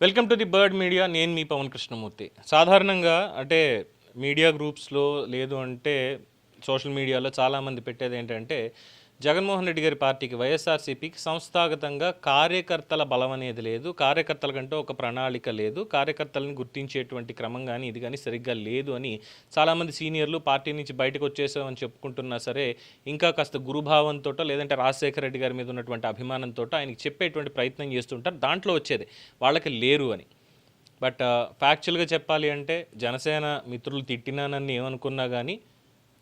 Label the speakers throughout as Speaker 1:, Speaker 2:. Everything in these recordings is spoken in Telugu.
Speaker 1: Welcome to the bird media నేను మీ పవన్ కృష్ణమూర్తి. సాధారణంగా అంటే మీడియా గ్రూప్స్లో లేదు అంటే సోషల్ మీడియాలో చాలామంది పెట్టేది ఏంటంటే జగన్మోహన్ రెడ్డి గారి పార్టీకి వైఎస్ఆర్సీపీకి సంస్థాగతంగా కార్యకర్తల బలం అనేది లేదు. కార్యకర్తల కంటే ఒక ప్రణాళిక లేదు. కార్యకర్తలను గుర్తించేటువంటి క్రమం కానీ ఇది కానీ సరిగ్గా లేదు అని చాలామంది సీనియర్లు పార్టీ నుంచి బయటకు వచ్చేసామని చెప్పుకుంటున్నా సరే ఇంకా కాస్త గురుభావంతో లేదంటే రాజశేఖర రెడ్డి గారి మీద ఉన్నటువంటి అభిమానంతో ఆయనకి చెప్పేటువంటి ప్రయత్నం చేస్తుంటారు. దాంట్లో వచ్చేది. వాళ్ళకి లేరు అని. బట్ ఫ్యాక్చువల్గా చెప్పాలి అంటే జనసేన మిత్రులు తిట్టినానని ఏమనుకున్నా కానీ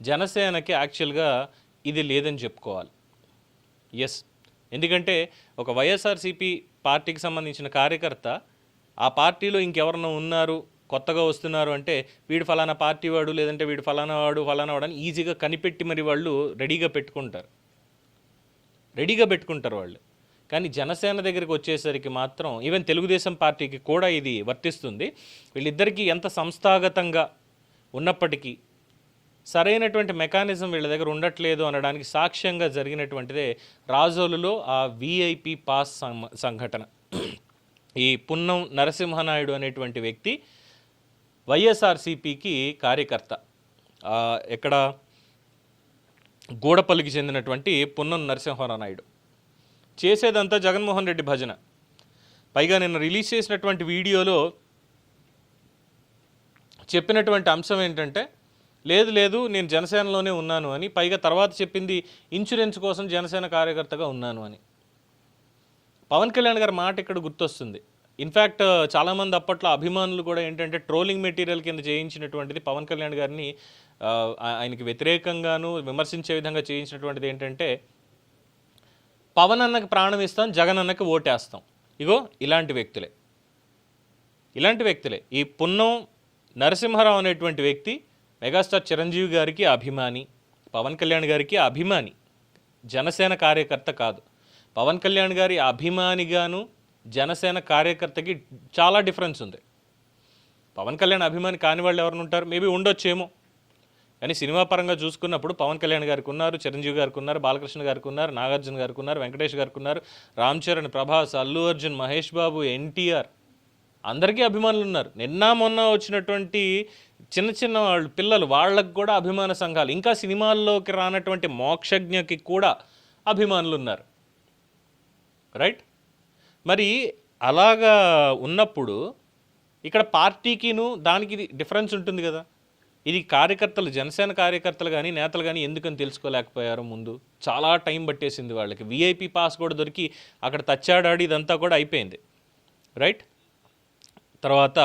Speaker 1: జనసేనకి యాక్చువల్గా ఇది లేదని చెప్పుకోవాలి. ఎస్ ఎందుకంటే ఒక వైఎస్ఆర్సీపీ పార్టీకి సంబంధించిన కార్యకర్త ఆ పార్టీలో ఇంకెవరన్నా ఉన్నారు కొత్తగా వస్తున్నారు అంటే వీడు ఫలానా పార్టీ వాడు లేదంటే వీడు ఫలానా వాడు ఫలానా వాడు అని ఈజీగా కనిపెట్టి మరి వాళ్ళు రెడీగా పెట్టుకుంటారు. రెడీగా పెట్టుకుంటారు వాళ్ళు. కానీ జనసేన దగ్గరికి వచ్చేసరికి మాత్రం ఈవెన్ తెలుగుదేశం పార్టీకి కూడా ఇది వర్తిస్తుంది. వీళ్ళిద్దరికీ ఎంత సంస్థాగతంగా ఉన్నప్పటికీ సరైనటువంటి మెకానిజం వీళ్ళ దగ్గర ఉండట్లేదు అనడానికి సాక్ష్యంగా జరిగినటువంటిదే రాజోలులో ఆ విఐపి పాస్ సం- సంఘటన. ఈ పున్నం నరసింహనాయుడు అనేటువంటి వ్యక్తి వైఎస్ఆర్సిపికి కార్యకర్త. ఇక్కడ ఎక్కడ? గూడపల్లికి చెందినటువంటి పున్నం నరసింహనాయుడు. చేసేదంతా జగన్మోహన్ రెడ్డి భజన. పైగా నిన్న రిలీజ్ చేసినటువంటి వీడియోలో చెప్పినటువంటి అంశం ఏంటంటే లేదు లేదు నేను జనసేనలోనే ఉన్నాను అని పైగా తర్వాత చెప్పింది ఇన్సూరెన్స్ కోసం జనసేన కార్యకర్తగా ఉన్నాను అని. పవన్ కళ్యాణ్ గారి మాట ఇక్కడ గుర్తొస్తుంది. ఇన్ఫ్యాక్ట్ చాలామంది అప్పట్లో అభిమానులు కూడా ఏంటంటే ట్రోలింగ్ మెటీరియల్ కింద చేయించినటువంటిది పవన్ కళ్యాణ్ గారిని ఆయనకి వ్యతిరేకంగాను విమర్శించే విధంగా చేయించినటువంటిది ఏంటంటే పవన్ అన్నకి ప్రాణం ఇస్తాం జగన్ అన్నకి ఓటేస్తాం. ఇగో ఇలాంటి వ్యక్తులే. ఇలాంటి వ్యక్తులే. ఈ పున్నం నరసింహారావు అనేటువంటి వ్యక్తి మెగాస్టార్ చిరంజీవి గారికి అభిమాని పవన్ కళ్యాణ్ గారికి అభిమాని జనసేన కార్యకర్త కాదు. పవన్ కళ్యాణ్ గారి అభిమానిగాను జనసేన కార్యకర్తకి చాలా డిఫరెన్స్ ఉంది. పవన్ కళ్యాణ్ అభిమాని కాని వాళ్ళు ఎవరు ఉంటారు? మేబీ ఉండొచ్చేమో. కానీ సినిమా పరంగా చూసుకున్నప్పుడు పవన్ కళ్యాణ్ గారికి ఉన్నారు చిరంజీవి గారికి ఉన్నారు బాలకృష్ణ గారికి ఉన్నారు నాగార్జున గారికి ఉన్నారు వెంకటేష్ గారికి ఉన్నారు రామ్ చరణ్ ప్రభాస్ అల్లు అర్జున్ మహేష్ బాబు ఎన్టీఆర్ అందరికీ అభిమానులు ఉన్నారు నిన్న మొన్న వచ్చినటువంటి చిన్న చిన్న వాళ్ళు పిల్లలు వాళ్ళకు కూడా అభిమాన సంఘాలు ఇంకా సినిమాల్లోకి రానటువంటి మోక్షజ్ఞకి కూడా అభిమానులు ఉన్నారు రైట్? మరి అలాగా ఉన్నప్పుడు ఇక్కడ పార్టీకిను దానికి డిఫరెన్స్ ఉంటుంది కదా. ఇది కార్యకర్తలు జనసేన కార్యకర్తలు కానీ నేతలు కానీ ఎందుకని తెలుసుకోలేకపోయారు ముందు. చాలా టైం పట్టేసింది వాళ్ళకి. విఐపి పాస్ కూడా దొరికి అక్కడ తచ్చాడాడి ఇదంతా కూడా అయిపోయింది. రైట్? తర్వాత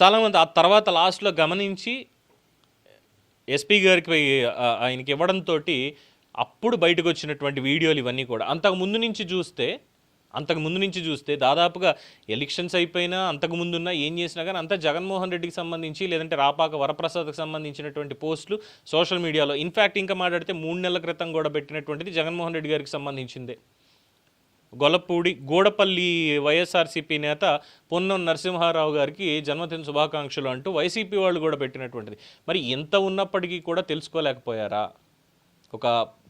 Speaker 1: చాలామంది ఆ తర్వాత లాస్ట్లో గమనించి ఎస్పీ గారికి ఆయనకి ఇవ్వడంతో అప్పుడు బయటకు వచ్చినటువంటి వీడియోలు ఇవన్నీ కూడా. అంతకు ముందు నుంచి చూస్తే అంతకు ముందు నుంచి చూస్తే దాదాపుగా ఎలక్షన్స్ అయిపోయినా అంతకు ముందున్నా ఏం చేసినా కానీ అంతా జగన్మోహన్ రెడ్డికి సంబంధించి లేదంటే రాపాక వరప్రసాద్కి సంబంధించినటువంటి పోస్టులు సోషల్ మీడియాలో. ఇన్ఫ్యాక్ట్ ఇంకా మాట్లాడితే మూడు నెలల క్రితం కూడా పెట్టినటువంటిది జగన్మోహన్ రెడ్డి గారికి సంబంధించిందే. గొలపూడి గూడపల్లి వైఎస్ఆర్సీపీ నేత పొన్నం నరసింహారావు గారికి జన్మదిన శుభాకాంక్షలు అంటూ వైసీపీ వాళ్ళు కూడా పెట్టినటువంటిది. మరి ఎంత ఉన్నప్పటికీ కూడా తెలుసుకోలేకపోయారా? ఒక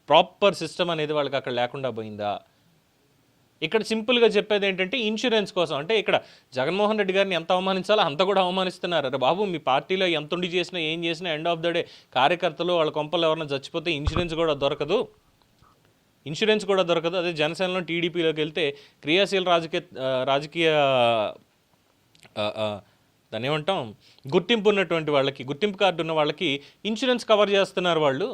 Speaker 1: ప్రాపర్ సిస్టమ్ అనేది వాళ్ళకి అక్కడ లేకుండా పోయిందా? ఇక్కడ సింపుల్గా చెప్పేది ఏంటంటే ఇన్సూరెన్స్ కోసం. అంటే ఇక్కడ జగన్మోహన్ రెడ్డి గారిని ఎంత అవమానించాలో అంత కూడా అవమానిస్తున్నారు. అరే బాబు మీ పార్టీలో ఎంత ఉండి చేసినా ఏం చేసినా ఎండ్ ఆఫ్ ద డే కార్యకర్తలు వాళ్ళ కొంపలు ఎవరైనా చచ్చిపోతే ఇన్సూరెన్స్ కూడా దొరకదు. ఇన్సూరెన్స్ కూడా దొరకదు. అదే జనసేనలో టీడీపీలోకి వెళ్తే క్రియాశీల రాజకీయ రాజకీయ దాని దాన్ని ఏమంటాం? గుర్తింపు ఉన్నటువంటి వాళ్ళకి గుర్తింపు కార్డు ఉన్న వాళ్ళకి ఇన్సూరెన్స్ కవర్ చేస్తున్నారు వాళ్ళు.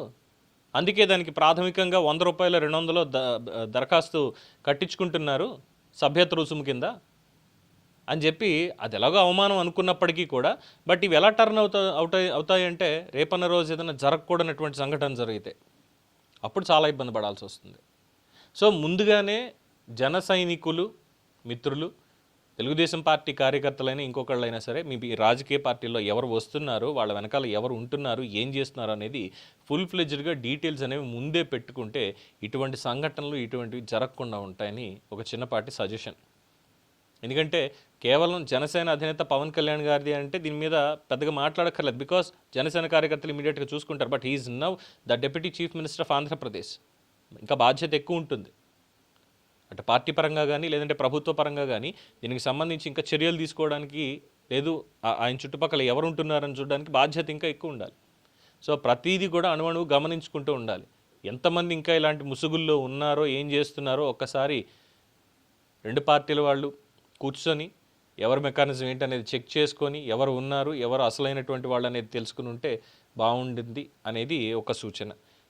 Speaker 1: అందుకే దానికి ప్రాథమికంగా వంద రూపాయలు రెండు వందలు ద దరఖాస్తు కట్టించుకుంటున్నారు సభ్యత రుసుము కింద. అని చెప్పి అది ఎలాగో అవమానం అనుకున్నప్పటికీ కూడా బట్ ఇవి ఎలా టర్న్ అవుతా అవుతాయి అవుతాయంటే రేపన్న రోజు ఏదైనా జరగకూడనటువంటి సంఘటన జరిగితే అప్పుడు చాలా ఇబ్బంది పడాల్సి వస్తుంది. సో ముందుగానే జన సైనికులు మిత్రులు తెలుగుదేశం పార్టీ కార్యకర్తలైనా ఇంకొకళ్ళైనా సరే మీ రాజకీయ పార్టీలో ఎవరు వస్తున్నారు వాళ్ళ వెనకాల ఎవరు ఉంటున్నారు ఏం చేస్తున్నారు అనేది ఫుల్ ఫ్లెజ్డ్గా డీటెయిల్స్ అనేవి ముందే పెట్టుకుంటే ఇటువంటి సంఘటనలు ఇటువంటివి జరగకుండా ఉంటాయని ఒక చిన్నపాటి సజెషన్ ఎందుకంటే కేవలం జనసేన అధినేత పవన్ కళ్యాణ్ గారిది అంటే దీని మీద పెద్దగా మాట్లాడక్కర్లేదు. బికాస్ జనసేన కార్యకర్తలు ఇమీడియట్గా చూసుకుంటారు. But he's now the deputy chief minister of Andhra Pradesh ఇంకా బాధ్యత ఎక్కువ ఉంటుంది. అటు పార్టీ పరంగా కానీ లేదంటే ప్రభుత్వ పరంగా కానీ దీనికి సంబంధించి ఇంకా చర్యలు తీసుకోవడానికి లేదు. ఆయన చుట్టుపక్కల ఎవరు ఉంటున్నారని చూడడానికి బాధ్యత ఇంకా ఎక్కువ ఉండాలి. సో ప్రతిదీ కూడా అణువణువు గమనించుకుంటూ ఉండాలి. ఎంతమంది ఇంకా ఇలాంటి ముసుగుల్లో ఉన్నారో ఏం చేస్తున్నారో ఒక్కసారి రెండు పార్టీల వాళ్ళు కూర్చొని ఎవరి మెకానిజం ఏంటనేది చెక్ చేసుకొని ఎవరు ఉన్నారు ఎవరు అసలైనటువంటి వాళ్ళు అనేది తెలుసుకుని ఉంటే బాగుండింది అనేది ఒక సూచన.